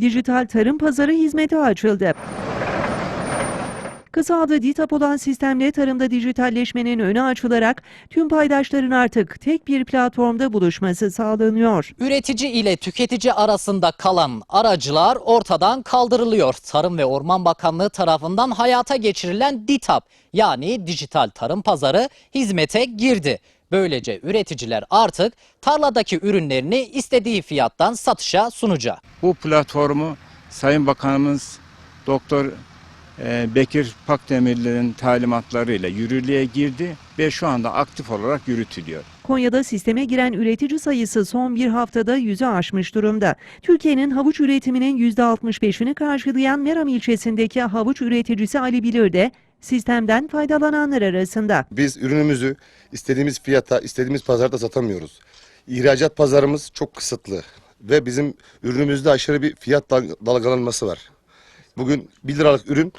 dijital tarım pazarı hizmeti açıldı. Kısa adı DİTAP olan sistemle tarımda dijitalleşmenin önü açılarak tüm paydaşların artık tek bir platformda buluşması sağlanıyor. Üretici ile tüketici arasında kalan aracılar ortadan kaldırılıyor. Tarım ve Orman Bakanlığı tarafından hayata geçirilen DİTAP yani dijital tarım pazarı hizmete girdi. Böylece üreticiler artık tarladaki ürünlerini istediği fiyattan satışa sunacak. Bu platformu Sayın Bakanımız Doktor e, Bekir Pakdemirli'nin talimatlarıyla yürürlüğe girdi ve şu anda aktif olarak yürütülüyor. Konya'da sisteme giren üretici sayısı son bir haftada yüzü aşmış durumda. Türkiye'nin havuç üretiminin %65'ini karşılayan Meram ilçesindeki havuç üreticisi Ali Bilir de sistemden faydalananlar arasında. Biz ürünümüzü istediğimiz fiyata, istediğimiz pazarda satamıyoruz. İhracat pazarımız çok kısıtlı ve bizim ürünümüzde aşırı bir fiyat dal- dalgalanması var. Bugün 1 liralık ürün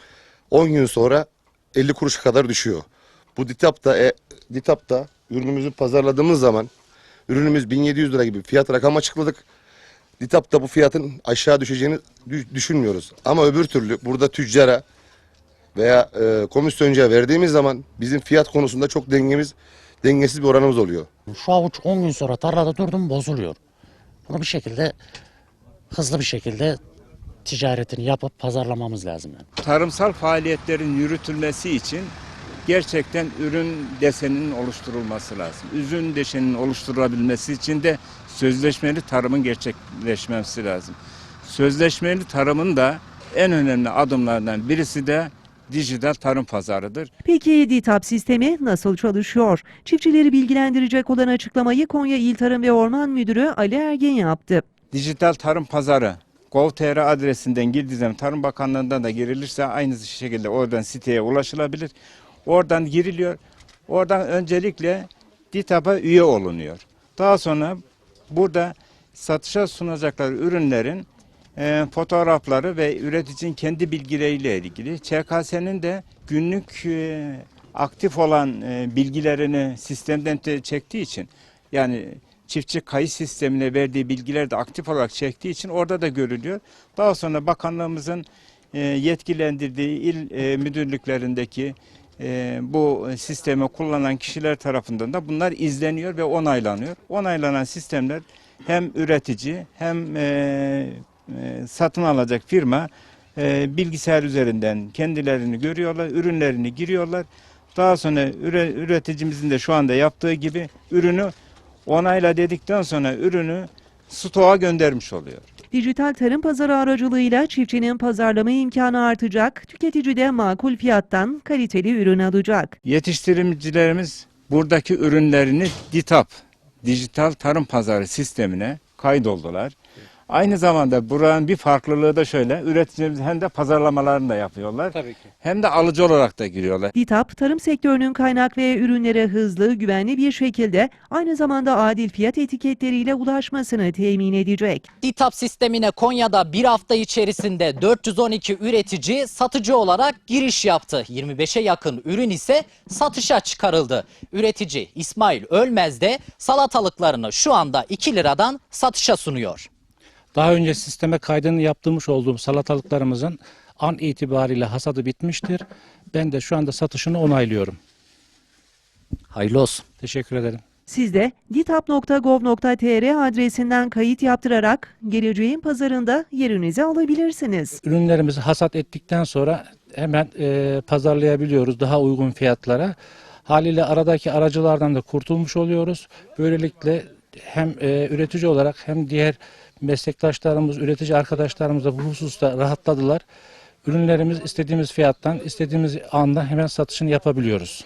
10 gün sonra 50 kuruşa kadar düşüyor. Bu DİTAP'ta, e, DİTAP'ta ürünümüzü pazarladığımız zaman ürünümüz 1700 lira gibi fiyat rakam açıkladık. DİTAP'ta bu fiyatın aşağı düşeceğini dü- düşünmüyoruz. Ama öbür türlü burada tüccara veya e, komisyoncuya verdiğimiz zaman bizim fiyat konusunda çok dengemiz dengesiz bir oranımız oluyor. Şu avuç 10 gün sonra tarlada durdum bozuluyor. Bunu bir şekilde hızlı bir şekilde ticaretini yapıp pazarlamamız lazım yani. Tarımsal faaliyetlerin yürütülmesi için gerçekten ürün deseninin oluşturulması lazım. Ürün deseninin oluşturulabilmesi için de sözleşmeli tarımın gerçekleşmesi lazım. Sözleşmeli tarımın da en önemli adımlarından birisi de dijital tarım pazarıdır. Peki DİTAP sistemi nasıl çalışıyor? Çiftçileri bilgilendirecek olan açıklamayı Konya İl Tarım ve Orman Müdürü Ali Ergen yaptı. Dijital tarım pazarı Gov.tr adresinden girdiği zaman Tarım Bakanlığı'ndan da girilirse aynı şekilde oradan siteye ulaşılabilir. Oradan giriliyor. Oradan öncelikle DİTAP'a üye olunuyor. Daha sonra burada satışa sunacakları ürünlerin e, fotoğrafları ve üreticinin kendi bilgileriyle ilgili ÇKS'nin de günlük e, aktif olan e, bilgilerini sistemden te- çektiği için yani çiftçi kayıt sistemine verdiği bilgileri de aktif olarak çektiği için orada da görülüyor. Daha sonra bakanlığımızın e, yetkilendirdiği il e, müdürlüklerindeki e, bu sistemi kullanan kişiler tarafından da bunlar izleniyor ve onaylanıyor. Onaylanan sistemler hem üretici hem e, e, satın alacak firma e, bilgisayar üzerinden kendilerini görüyorlar, ürünlerini giriyorlar. Daha sonra üre- üreticimizin de şu anda yaptığı gibi ürünü onayla dedikten sonra ürünü stoğa göndermiş oluyor. Dijital tarım pazarı aracılığıyla çiftçinin pazarlama imkanı artacak, tüketici de makul fiyattan kaliteli ürün alacak. Yetiştiricilerimiz buradaki ürünlerini DİTAP, Dijital Tarım Pazarı sistemine kaydoldular. Aynı zamanda buranın bir farklılığı da şöyle, üreticilerimiz hem de pazarlamalarını da yapıyorlar. Tabii ki. Hem de alıcı olarak da giriyorlar. DİTAP, tarım sektörünün kaynak ve ürünlere hızlı, güvenli bir şekilde aynı zamanda adil fiyat etiketleriyle ulaşmasını temin edecek. DİTAP sistemine Konya'da bir hafta içerisinde 412 üretici satıcı olarak giriş yaptı. 25'e yakın ürün ise satışa çıkarıldı. Üretici İsmail Ölmez de salatalıklarını şu anda 2 liradan satışa sunuyor. Daha önce sisteme kaydını yaptırmış olduğum salatalıklarımızın an itibariyle hasadı bitmiştir. Ben de şu anda satışını onaylıyorum. Hayırlı olsun. Teşekkür ederim. Siz de ditap.gov.tr adresinden kayıt yaptırarak geleceğin pazarında yerinizi alabilirsiniz. Ürünlerimizi hasat ettikten sonra hemen e, pazarlayabiliyoruz daha uygun fiyatlara. Haliyle aradaki aracılardan da kurtulmuş oluyoruz. Böylelikle hem e, üretici olarak hem diğer meslektaşlarımız, üretici arkadaşlarımız da bu hususta rahatladılar. Ürünlerimiz istediğimiz fiyattan, istediğimiz anda hemen satışını yapabiliyoruz.